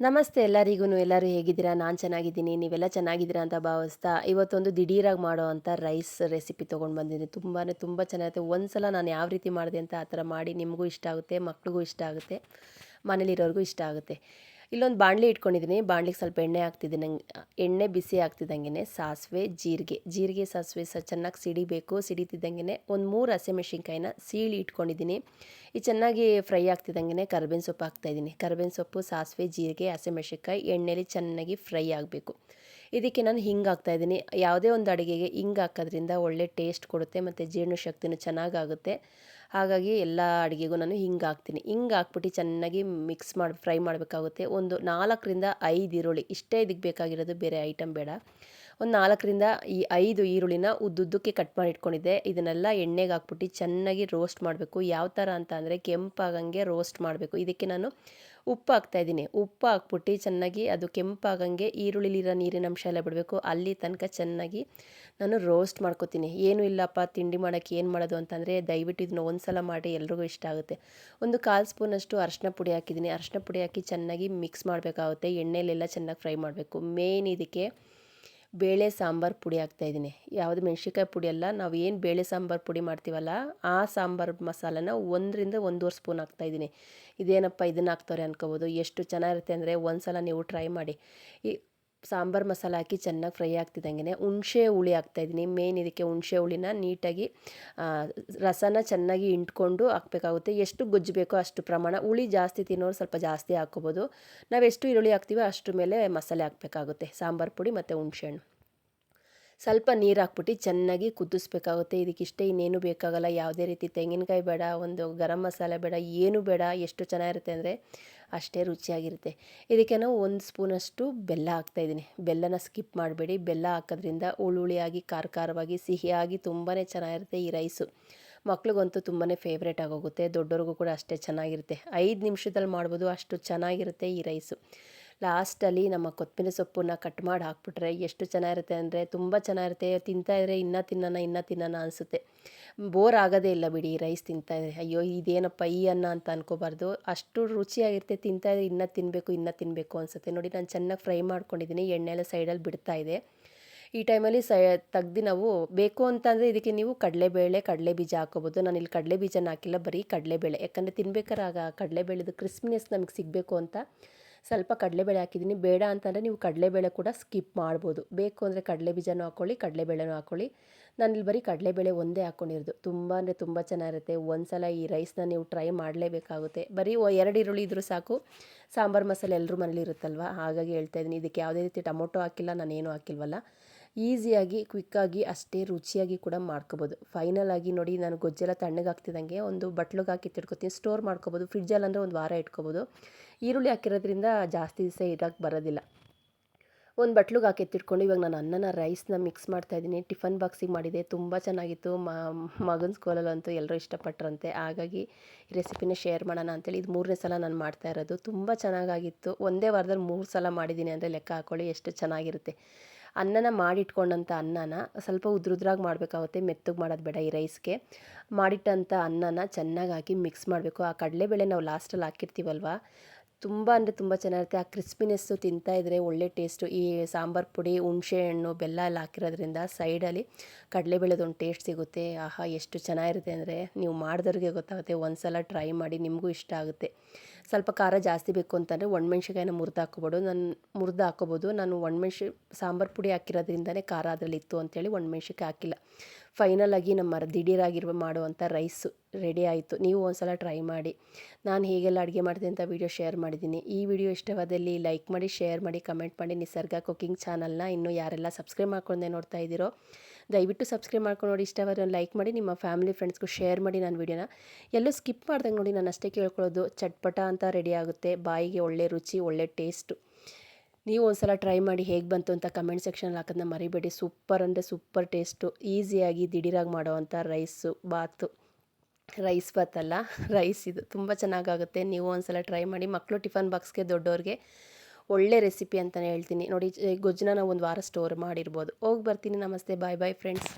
ನಮಸ್ತೆ ಎಲ್ಲರಿಗೂ ಎಲ್ಲರೂ ಹೇಗಿದ್ದೀರಾ? ನಾನು ಚೆನ್ನಾಗಿದ್ದೀನಿ, ನೀವೆಲ್ಲ ಚೆನ್ನಾಗಿದ್ದೀರಾ ಅಂತ ಭಾವಿಸ್ತಾ ಇವತ್ತೊಂದು ದಿಢೀರಾಗಿ ಮಾಡೋ ಅಂಥ ರೈಸ್ ರೆಸಿಪಿ ತೊಗೊಂಡು ಬಂದಿದ್ದೀನಿ. ತುಂಬಾ ತುಂಬ ಚೆನ್ನಾಗಿರುತ್ತೆ ಒಂದು ಸಲ ನಾನು ಯಾವ ರೀತಿ ಮಾಡಿದೆ ಅಂತ ಆ ಥರ ಮಾಡಿ ನಿಮಗೂ ಇಷ್ಟ ಆಗುತ್ತೆ, ಮಕ್ಳಿಗೂ ಇಷ್ಟ ಆಗುತ್ತೆ, ಮನೇಲಿರೋರಿಗೂ ಇಷ್ಟ ಆಗುತ್ತೆ. ಇಲ್ಲೊಂದು ಬಾಣಲಿ ಇಟ್ಕೊಂಡಿದ್ದೀನಿ ಬಾಣಲಿಗೆ ಸ್ವಲ್ಪ ಎಣ್ಣೆ ಹಾಕ್ತಿದ್ದೀನಿ. ಎಣ್ಣೆ ಬಿಸಿ ಆಗ್ತಿದ್ದಂಗೆ ಸಾಸಿವೆ, ಜೀರಿಗೆ. ಜೀರಿಗೆ, ಸಾಸಿವೆ ಸಹ ಚೆನ್ನಾಗಿ ಸಿಡಿಬೇಕು ಸಿಡಿತಿದ್ದಂಗೆ ಒಂದು ಮೂರು ಹಸಿಮೆಣ್ಸಿನ್ಕಾಯಿನ ಸೀಳಿ ಇಟ್ಕೊಂಡಿದ್ದೀನಿ ಈ ಚೆನ್ನಾಗಿ ಫ್ರೈ ಆಗ್ತಿದ್ದಂಗೆ ಕರ್ಬೇವಿನ ಸೊಪ್ಪು ಹಾಕ್ತಾಯಿದ್ದೀನಿ ಕರ್ಬೇವಿನ ಸೊಪ್ಪು, ಸಾಸಿವೆ, ಜೀರಿಗೆ, ಹಸಿಮೆಣ್ಸಿನ್ಕಾಯಿ ಎಣ್ಣೆಲಿ ಚೆನ್ನಾಗಿ ಫ್ರೈ ಆಗಬೇಕು. ಇದಕ್ಕೆ ನಾನು ಹಿಂಗೆ ಹಾಕ್ತಾಯಿದ್ದೀನಿ ಯಾವುದೇ ಒಂದು ಅಡುಗೆಗೆ ಹಿಂಗೆ ಹಾಕೋದ್ರಿಂದ ಒಳ್ಳೆ ಟೇಸ್ಟ್ ಕೊಡುತ್ತೆ ಮತ್ತು ಜೀರ್ಣಶಕ್ತಿನೂ ಚೆನ್ನಾಗಾಗುತ್ತೆ. ಹಾಗಾಗಿ ಎಲ್ಲ ಅಡುಗೆಗೂ ನಾನು ಹಿಂಗೆ ಹಾಕ್ತೀನಿ. ಹಿಂಗೆ ಹಾಕ್ಬಿಟ್ಟು ಚೆನ್ನಾಗಿ ಮಿಕ್ಸ್ ಮಾಡಿ ಫ್ರೈ ಮಾಡಬೇಕಾಗುತ್ತೆ. ಒಂದು ನಾಲ್ಕರಿಂದ ಐದು ಈರುಳ್ಳಿ. ಇಷ್ಟೇ ಇದಕ್ಕೆ ಬೇಕಾಗಿರೋದು ಬೇರೆ ಐಟಮ್ ಬೇಡ. ಒಂದು ನಾಲ್ಕರಿಂದ ಈ ಐದು ಈರುಳ್ಳಿನ ಉದ್ದುದ್ದಕ್ಕೆ ಕಟ್ ಮಾಡಿ ಇಟ್ಕೊಂಡಿದ್ದೆ. ಇದನ್ನೆಲ್ಲ ಎಣ್ಣೆಗೆ ಹಾಕ್ಬಿಟ್ಟು ಚೆನ್ನಾಗಿ ರೋಸ್ಟ್ ಮಾಡಬೇಕು. ಯಾವ ಥರ ಅಂತ ಅಂದರೆ ಕೆಂಪಾಗಂಗೆ ರೋಸ್ಟ್ ಮಾಡಬೇಕು. ಇದಕ್ಕೆ ನಾನು ಉಪ್ಪು ಹಾಕ್ತಾಯಿದ್ದೀನಿ ಉಪ್ಪು ಹಾಕ್ಬಿಟ್ಟು ಚೆನ್ನಾಗಿ ಅದು ಕೆಂಪಾಗಂಗೆ ಈರುಳ್ಳಿಲಿರೋ ನೀರಿನ ಅಂಶ ಎಲ್ಲ ಬಿಡಬೇಕು. ಅಲ್ಲಿ ತನಕ ಚೆನ್ನಾಗಿ ನಾನು ರೋಸ್ಟ್ ಮಾಡ್ಕೊತೀನಿ. ಏನೂ ಇಲ್ಲಪ್ಪ, ತಿಂಡಿ ಮಾಡೋಕ್ಕೆ ಏನು ಮಾಡೋದು ಅಂತಂದರೆ ದಯವಿಟ್ಟು ಇದನ್ನ ಒಂದು ಸಲ ಮಾಡಿ ಎಲ್ರಿಗೂ ಇಷ್ಟ ಆಗುತ್ತೆ. ಒಂದು ಕಾಲು ಸ್ಪೂನಷ್ಟು ಅರಶಿನ ಪುಡಿ ಹಾಕಿದ್ದೀನಿ. ಅರಶಿನ ಪುಡಿ ಹಾಕಿ ಚೆನ್ನಾಗಿ ಮಿಕ್ಸ್ ಮಾಡಬೇಕಾಗುತ್ತೆ. ಎಣ್ಣೆಯಲ್ಲೆಲ್ಲ ಚೆನ್ನಾಗಿ ಫ್ರೈ ಮಾಡಬೇಕು. ಮೇನ್ ಇದಕ್ಕೆ ಬೇಳೆ ಸಾಂಬಾರು ಪುಡಿ ಹಾಕ್ತಾಯಿದ್ದೀನಿ ಯಾವುದು ಮೆಣ್ಸಿನ್ಕಾಯಿ ಪುಡಿ ಅಲ್ಲ, ನಾವು ಏನು ಬೇಳೆ ಸಾಂಬಾರು ಪುಡಿ ಮಾಡ್ತೀವಲ್ಲ, ಆ ಸಾಂಬಾರು ಮಸಾಲನ ಒಂದರಿಂದ ಒಂದೂವರೆ ಸ್ಪೂನ್ ಹಾಕ್ತಾಯಿದ್ದೀನಿ ಇದೇನಪ್ಪ ಇದನ್ನು ಹಾಕ್ತಾರೆ ಅನ್ಕೋಬೋದು. ಎಷ್ಟು ಚೆನ್ನಾಗಿರುತ್ತೆ ಅಂದರೆ ಒಂದು ಸಲ ನೀವು ಟ್ರೈ ಮಾಡಿ. ಈ ಸಾಂಬಾರು ಮಸಾಲ ಹಾಕಿ ಚೆನ್ನಾಗಿ ಫ್ರೈ ಆಗ್ತಿದ್ದಂಗೆ ಹುಣಸೆ ಹುಳಿ ಹಾಕ್ತಾಯಿದ್ದೀನಿ ಮೇನ್ ಇದಕ್ಕೆ ಹುಣಸೆ ಹುಳಿನ ನೀಟಾಗಿ ರಸನ ಚೆನ್ನಾಗಿ ಇಂಟ್ಕೊಂಡು ಹಾಕ್ಬೇಕಾಗುತ್ತೆ. ಎಷ್ಟು ಗೊಜ್ಜು ಬೇಕೋ ಅಷ್ಟು ಪ್ರಮಾಣ. ಹುಳಿ ಜಾಸ್ತಿ ತಿನ್ನೋರು ಸ್ವಲ್ಪ ಜಾಸ್ತಿ ಹಾಕ್ಕೋಬೋದು. ನಾವು ಎಷ್ಟು ಈರುಳ್ಳಿ ಹಾಕ್ತೀವೋ ಅಷ್ಟು ಮೇಲೆ ಮಸಾಲೆ ಹಾಕಬೇಕಾಗುತ್ತೆ. ಸಾಂಬಾರು ಪುಡಿ ಮತ್ತು ಹುಣಸೆಹಣ್ಣು ಸ್ವಲ್ಪ ನೀರು ಹಾಕ್ಬಿಟ್ಟು ಚೆನ್ನಾಗಿ ಕುದಿಸ್ಬೇಕಾಗುತ್ತೆ. ಇದಕ್ಕಿಷ್ಟೇ ಇನ್ನೇನು ಬೇಕಾಗಲ್ಲ. ಯಾವುದೇ ರೀತಿ ತೆಂಗಿನಕಾಯಿ ಬೇಡ, ಒಂದು ಗರಂ ಮಸಾಲೆ ಬೇಡ, ಏನು ಬೇಡ, ಎಷ್ಟು ಚೆನ್ನಾಗಿರುತ್ತೆ ಅಂದರೆ ಅಷ್ಟೇ ರುಚಿಯಾಗಿರುತ್ತೆ. ಇದಕ್ಕೆ ನಾವು ಒಂದು ಸ್ಪೂನಷ್ಟು ಬೆಲ್ಲ ಹಾಕ್ತಾಯಿದ್ದೀನಿ ಬೆಲ್ಲನ ಸ್ಕಿಪ್ ಮಾಡಬೇಡಿ. ಬೆಲ್ಲ ಹಾಕೋದ್ರಿಂದ ಹುಳುಳಿಯಾಗಿ ಖಾರ ಖಾರವಾಗಿ ಸಿಹಿಯಾಗಿ ತುಂಬಾ ಚೆನ್ನಾಗಿರುತ್ತೆ ಈ ರೈಸು. ಮಕ್ಳಿಗಂತೂ ತುಂಬಾ ಫೇವ್ರೇಟ್ ಆಗೋಗುತ್ತೆ. ದೊಡ್ಡವ್ರಿಗೂ ಕೂಡ ಅಷ್ಟೇ ಚೆನ್ನಾಗಿರುತ್ತೆ. ಐದು ನಿಮಿಷದಲ್ಲಿ ಮಾಡ್ಬೋದು, ಅಷ್ಟು ಚೆನ್ನಾಗಿರುತ್ತೆ ಈ ರೈಸು. ಲಾಸ್ಟಲ್ಲಿ ನಮ್ಮ ಕೊತ್ತಂಬರಿ ಸೊಪ್ಪನ್ನ ಕಟ್ ಮಾಡಿ ಹಾಕ್ಬಿಟ್ರೆ ಎಷ್ಟು ಚೆನ್ನಾಗಿರುತ್ತೆ ಅಂದರೆ ತುಂಬ ಚೆನ್ನಾಗಿರುತ್ತೆ. ತಿಂತಾಯಿದ್ರೆ ಇನ್ನೂ ತಿನ್ನೋಣ ಇನ್ನೂ ತಿನ್ನೋಣ ಅನಿಸುತ್ತೆ. ಬೋರ್ ಆಗೋದೇ ಇಲ್ಲ ಬಿಡಿ, ರೈಸ್ ತಿಂತಾಯಿದ್ರೆ ಅಯ್ಯೋ, ಇದೇನಪ್ಪ ಈ ಅನ್ನ ಅಂತ ಅನ್ಕೋಬಾರ್ದು. ಅಷ್ಟು ರುಚಿಯಾಗಿರುತ್ತೆ ತಿಂತಾಯಿದ್ರೆ ಇನ್ನೂ ತಿನ್ನಬೇಕು ಇನ್ನೂ ತಿನ್ನಬೇಕು ಅನಿಸುತ್ತೆ. ನೋಡಿ, ನಾನು ಚೆನ್ನಾಗಿ ಫ್ರೈ ಮಾಡ್ಕೊಂಡಿದ್ದೀನಿ. ಎಣ್ಣೆ ಎಲ್ಲ ಸೈಡಲ್ಲಿ ಬಿಡ್ತಾ ಇದೆ. ಈ ಟೈಮಲ್ಲಿ ಸೈ ತೆಗ್ದು ನಾವು ಬೇಕು ಅಂತಂದರೆ ಇದಕ್ಕೆ ನೀವು ಕಡಲೆಬೇಳೆ ಕಡಲೆ ಬೀಜ ಹಾಕೋಬೋದು. ನಾನು ಇಲ್ಲಿ ಕಡಲೆ ಬೀಜನ ಹಾಕಿಲ್ಲ, ಬರೀ ಕಡಲೆಬೇಳೆ. ಯಾಕಂದರೆ ತಿನ್ಬೇಕಾರ ಆಗ ಕಡಲೆಬೇಳೆದು ಕ್ರಿಸ್ಪಿನೆಸ್ ನಮಗೆ ಸಿಗಬೇಕು ಅಂತ ಸ್ವಲ್ಪ ಕಡಲೆಬೇಳೆ ಹಾಕಿದ್ದೀನಿ. ಬೇಡ ಅಂತಂದರೆ ನೀವು ಕಡಲೆಬೇಳೆ ಕೂಡ ಸ್ಕಿಪ್ ಮಾಡ್ಬೋದು. ಬೇಕು ಅಂದರೆ ಕಡಲೆ ಬೀಜನೂ ಹಾಕ್ಕೊಳ್ಳಿ ಕಡಲೆಬೇಳೆನೂ ಹಾಕ್ಕೊಳ್ಳಿ ನಾನಿಲ್ಲಿ ಬರೀ ಕಡಲೆಬೇಳೆ ಒಂದೇ ಹಾಕ್ಕೊಂಡಿರೋದು ತುಂಬ ಅಂದರೆ ತುಂಬ ಚೆನ್ನಾಗಿರುತ್ತೆ. ಒಂದು ಸಲ ಈ ರೈಸ್ನ ನೀವು ಟ್ರೈ ಮಾಡಲೇಬೇಕಾಗುತ್ತೆ. ಬರೀ ಎರಡು ಈರುಳ್ಳಿ ಇದ್ರೂ ಸಾಕು. ಸಾಂಬಾರು ಮಸಾಲೆ ಎಲ್ಲರೂ ಮನೇಲಿ ಇರುತ್ತಲ್ವ? ಹಾಗಾಗಿ ಹೇಳ್ತಾ ಇದ್ದೀನಿ. ಇದಕ್ಕೆ ಯಾವುದೇ ರೀತಿ ಟೊಮೊಟೊ ಹಾಕಿಲ್ಲ, ನಾನೇನು ಹಾಕಿಲ್ವಲ್ಲ. ಈಸಿಯಾಗಿ, ಕ್ವಿಕ್ಕಾಗಿ ಅಷ್ಟೇ ರುಚಿಯಾಗಿ ಕೂಡ ಮಾಡ್ಕೋಬೋದು. ಫೈನಲ್ ಆಗಿ ನೋಡಿ, ನಾನು ಗೊಜ್ಜೆಲ್ಲ ತಣ್ಣಗಾಗ್ತಿದ್ದಂಗೆ ಒಂದು ಬಟ್ಲಿಗೆ ಹಾಕಿ ತಿಡ್ಕೊತೀನಿ ಸ್ಟೋರ್ ಮಾಡ್ಕೋಬೋದು. ಫ್ರಿಜ್ಜಲ್ಲಿ ಅಂದರೆ ಒಂದು ವಾರ ಇಟ್ಕೋಬೋದು. ಈರುಳ್ಳಿ ಹಾಕಿರೋದ್ರಿಂದ ಜಾಸ್ತಿ ದಿವಸ ಇರೋಕ್ಕೆ ಬರೋದಿಲ್ಲ. ಒಂದು ಬಟ್ಲಿಗೆ ಹಾಕಿ ಎತ್ತಿಟ್ಕೊಂಡು ಇವಾಗ ನಾನು ಅನ್ನನ ರೈಸ್ನ ಮಿಕ್ಸ್ ಮಾಡ್ತಾಯಿದ್ದೀನಿ ಟಿಫನ್ ಬಾಕ್ಸಿಗೆ ಮಾಡಿದೆ. ತುಂಬ ಚೆನ್ನಾಗಿತ್ತು. ಮಗನ ಸ್ಕೂಲಲ್ಲಂತೂ ಎಲ್ಲರೂ ಇಷ್ಟಪಟ್ಟರಂತೆ ಹಾಗಾಗಿ ಈ ರೆಸಿಪಿನ ಶೇರ್ ಮಾಡೋಣ ಅಂತೇಳಿ ಇದು ಮೂರನೇ ಸಲ ನಾನು ಮಾಡ್ತಾ ಇರೋದು. ತುಂಬ ಚೆನ್ನಾಗಾಗಿತ್ತು. ಒಂದೇ ವಾರದಲ್ಲಿ ಮೂರು ಸಲ ಮಾಡಿದ್ದೀನಿ ಅಂದರೆ ಲೆಕ್ಕ ಹಾಕ್ಕೊಳ್ಳಿ ಎಷ್ಟು ಚೆನ್ನಾಗಿರುತ್ತೆ. ಅನ್ನನ ಮಾಡಿಟ್ಕೊಂಡಂಥ ಅನ್ನನ ಸ್ವಲ್ಪ ಉದ್ರುದ್ರಾಗಿ ಮಾಡಬೇಕಾಗುತ್ತೆ. ಮೆತ್ತಗೆ ಮಾಡೋದು ಬೇಡ ಈ ರೈಸ್ಗೆ. ಮಾಡಿಟ್ಟಂಥ ಅನ್ನನ ಚೆನ್ನಾಗಿ ಹಾಕಿ ಮಿಕ್ಸ್ ಮಾಡಬೇಕು. ಆ ಕಡಲೆಬೇಳೆ ನಾವು ಲಾಸ್ಟಲ್ಲಿ ಹಾಕಿರ್ತೀವಲ್ವ? ತುಂಬ ಅಂದರೆ ತುಂಬ ಚೆನ್ನಾಗಿರುತ್ತೆ. ಆ ಕ್ರಿಸ್ಪಿನೆಸ್ಸು ಇದ್ದರೆ ಒಳ್ಳೆ ಟೇಸ್ಟು ಈ ಸಾಂಬಾರು ಪುಡಿ, ಹುಣಸೆ ಹಣ್ಣು, ಬೆಲ್ಲ ಎಲ್ಲ ಹಾಕಿರೋದ್ರಿಂದ ಸೈಡಲ್ಲಿ ಕಡಲೆಬೇಳೆದೊಂದು ಟೇಸ್ಟ್ ಸಿಗುತ್ತೆ. ಆಹಾ, ಎಷ್ಟು ಚೆನ್ನಾಗಿರುತ್ತೆ ಅಂದರೆ ನೀವು ಮಾಡಿದವ್ರಿಗೆ ಗೊತ್ತಾಗುತ್ತೆ. ಒಂದು ಸಲ ಟ್ರೈ ಮಾಡಿ ನಿಮಗೂ ಇಷ್ಟ ಆಗುತ್ತೆ. ಸ್ವಲ್ಪ ಖಾರ ಜಾಸ್ತಿ ಬೇಕು ಅಂತಂದರೆ ಒಣಮೆಣ್ಸಿಕಾಯಿನ ಮುರಿದು ಹಾಕೋಬೋದು ನಾನು ಮುರಿದು ಹಾಕೋಬೋದು ನಾನು ಒಣಮೆಣ್ಸಿ, ಸಾಂಬಾರು ಪುಡಿ ಹಾಕಿರೋದ್ರಿಂದನೇ ಖಾರ ಅದರಲ್ಲಿ ಇತ್ತು ಅಂತೇಳಿ ಒಣಮೆಣ್ಸಿಕಾಯಿ ಹಾಕಿಲ್ಲ. ಫೈನಲಾಗಿ ನಮ್ಮ ದಿಢೀರಾಗಿರುವ ಮಾಡುವಂಥ ರೈಸು ರೆಡಿ ಆಯಿತು. ನೀವು ಒಂದ್ಸಲ ಟ್ರೈ ಮಾಡಿ. ನಾನು ಹೇಗೆಲ್ಲ ಅಡುಗೆ ಮಾಡ್ತೀನಿ ಅಂತ ವೀಡಿಯೋ ಶೇರ್ ಮಾಡಿದ್ದೀನಿ. ಈ ವಿಡಿಯೋ ಇಷ್ಟವಾದಲ್ಲಿ ಲೈಕ್ ಮಾಡಿ ಶೇರ್ ಮಾಡಿ ಕಮೆಂಟ್ ಮಾಡಿ ನಿಸರ್ಗ ಕುಕಿಂಗ್ ಚಾನಲ್ನ ಇನ್ನೂ ಯಾರೆಲ್ಲ ಸಬ್ಸ್ಕ್ರೈಬ್ ಮಾಡ್ಕೊಂಡೆ ನೋಡ್ತಾ ಇದ್ದೀರೋ, ದಯವಿಟ್ಟು ಸಬ್ಸ್ಕ್ರೈಬ್ ಮಾಡ್ಕೊಂಡು ನೋಡಿ. ಇಷ್ಟವಾದ್ರೆ ಲೈಕ್ ಮಾಡಿ, ನಿಮ್ಮ ಫ್ಯಾಮಿಲಿ ಫ್ರೆಂಡ್ಸ್ಗೂ ಶೇರ್ ಮಾಡಿ ನಾನು ವೀಡಿಯೋನ ಎಲ್ಲೂ ಸ್ಕಿಪ್ ಮಾಡ್ದಂಗೆ ನೋಡಿ ನಾನು ಅಷ್ಟೇ ಕೇಳ್ಕೊಳ್ಳೋದು. ಚಟ್ಪಟ ಅಂತ ರೆಡಿ ಆಗುತ್ತೆ. ಬಾಯಿಗೆ ಒಳ್ಳೆ ರುಚಿ, ಒಳ್ಳೆ ಟೇಸ್ಟು ನೀವು ಒಂದ್ಸಲ ಟ್ರೈ ಮಾಡಿ ಹೇಗೆ ಬಂತು ಅಂತ ಕಮೆಂಟ್ ಸೆಕ್ಷನಲ್ಲಿ ಹಾಕೋದನ್ನ ಮರಿಬೇಡಿ. ಸೂಪರ್ ಅಂದರೆ ಸೂಪರ್ ಟೇಸ್ಟು ಈಸಿಯಾಗಿ ದಿಢೀರಾಗಿ ಮಾಡೋವಂಥ ರೈಸು ಬಾತು. ರೈಸ್ ಬಾತಲ್ಲ ರೈಸ್ ಇದು ತುಂಬ ಚೆನ್ನಾಗಾಗುತ್ತೆ. ನೀವು ಒಂದ್ಸಲ ಟ್ರೈ ಮಾಡಿ ಮಕ್ಕಳು ಟಿಫನ್ ಬಾಕ್ಸ್ಗೆ ದೊಡ್ಡವ್ರಿಗೆ ಒಳ್ಳೆ ರೆಸಿಪಿ ಅಂತಲೇ ಹೇಳ್ತೀನಿ. ನೋಡಿ ಗೊಜ್ಜನ್ನ ಒಂದು ವಾರ ಸ್ಟೋರ್ ಮಾಡಿರ್ಬೋದು. ಹೋಗಿ ಬರ್ತೀನಿ, ನಮಸ್ತೆ ಬಾಯ್ ಬಾಯ್ ಫ್ರೆಂಡ್ಸ್